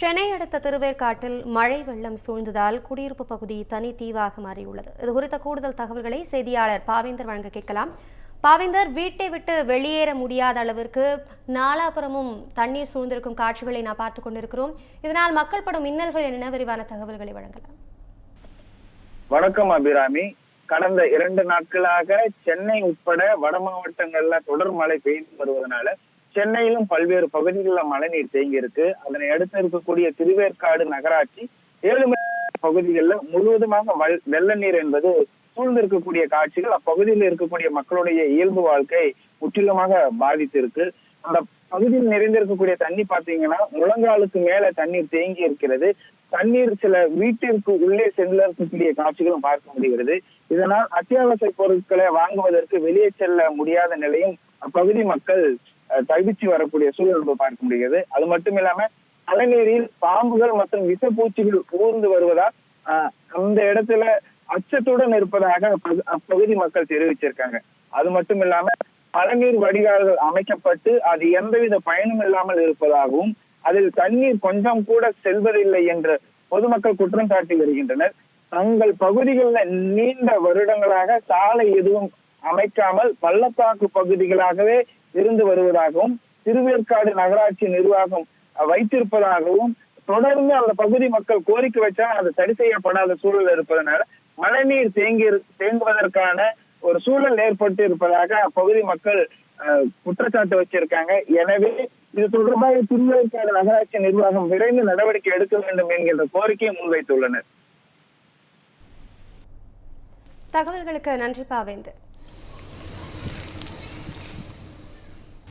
சென்னை அடுத்த திருவேற்காட்டில் மழை வெள்ளம் சூழ்ந்ததால் குடியிருப்பு பகுதி தனி தீவாக மாறியுள்ளது. இது குறித்த கூடுதல் தகவல்களை செய்தியாளர் பாவேந்தர் வழங்க கேட்கலாம். பாவேந்தர் வீட்டை விட்டு வெளியேற முடியாத அளவிற்கு நாலாபுறமும் தண்ணீர் சூழ்ந்திருக்கும் காட்சிகளை நான் பார்த்து கொண்டிருக்கிறோம். இதனால் மக்கள் படும் இன்னல்கள் என்ன விரிவான தகவல்களை வழங்கலாம். வணக்கம் அபிராமி. கடந்த இரண்டு நாட்களாக சென்னை உட்பட வட மாவட்டங்கள்ல தொடர் மழை பெய்து வருவதனால சென்னையிலும் பல்வேறு பகுதிகளில் மழைநீர் தேங்கி இருக்கு அதனை அடுத்து இருக்கக்கூடிய திருவேற்காடு நகராட்சி ஏழு பகுதிகளில் முழுவதுமாக வெள்ள நீர் என்பது சூழ்ந்திருக்கக்கூடிய காட்சிகள். அப்பகுதியில் இருக்கக்கூடிய மக்களுடைய இயல்பு வாழ்க்கை முற்றிலுமாக பாதித்திருக்கு. அந்த பகுதியில் நிறைந்திருக்கக்கூடிய தண்ணி பாத்தீங்கன்னா முழங்காலுக்கு மேல தண்ணீர் தேங்கி இருக்கிறது. தண்ணீர் சில வீட்டிற்கு உள்ளே செல்ல இருக்கக்கூடிய காட்சிகளும் பார்க்க முடிகிறது. இதனால் அத்தியாவசிய பொருட்களை வாங்குவதற்கு வெளியே செல்ல முடியாத நிலையும் அப்பகுதி மக்கள் தவிச்சு வரக்கூடிய சூழல் நம்ம பார்க்க முடிகிறது. அது மட்டும் இல்லாம மழைநீரில் பாம்புகள் மற்றும் விஷப்பூச்சிகள் ஊர்ந்து வருவதால் அந்த இடத்துல அச்சத்துடன் இருப்பதாக அப்பகுதி மக்கள் தெரிவிச்சிருக்காங்க. அது மட்டும் இல்லாம மழைநீர் வடிகால்கள் அமைக்கப்பட்டு அது எந்தவித பயனும் இல்லாமல் இருப்பதாகவும் அதில் தண்ணீர் கொஞ்சம் கூட செல்வதில்லை என்று பொதுமக்கள் குற்றம் சாட்டி வருகின்றனர். தங்கள் பகுதிகளில் நீண்ட வருடங்களாக சாலை எதுவும் அமைக்காமல் பள்ளத்தாக்கு பகுதிகளாகவே இருந்து வருவதாகவும் திருவேற்காடு நகராட்சி நிர்வாகம் வைத்திருப்பதாகவும் தொடர்ந்து அந்த பகுதி மக்கள் கோரிக்கை வச்சா அது சரி செய்யப்படாத சூழல் இருப்பதனால மழைநீர் தேங்கி தேங்குவதற்கான ஒரு சூழல் ஏற்பட்டு இருப்பதாக அப்பகுதி மக்கள் அஹ், குற்றச்சாட்டு வச்சிருக்காங்க. எனவே இது தொடர்பாக திருவேற்காடு நகராட்சி நிர்வாகம் விரைந்து நடவடிக்கை எடுக்க வேண்டும் என்கின்ற கோரிக்கையை முன்வைத்துள்ளனர். தகவல்களுக்கு நன்றி பாவேந்தர்.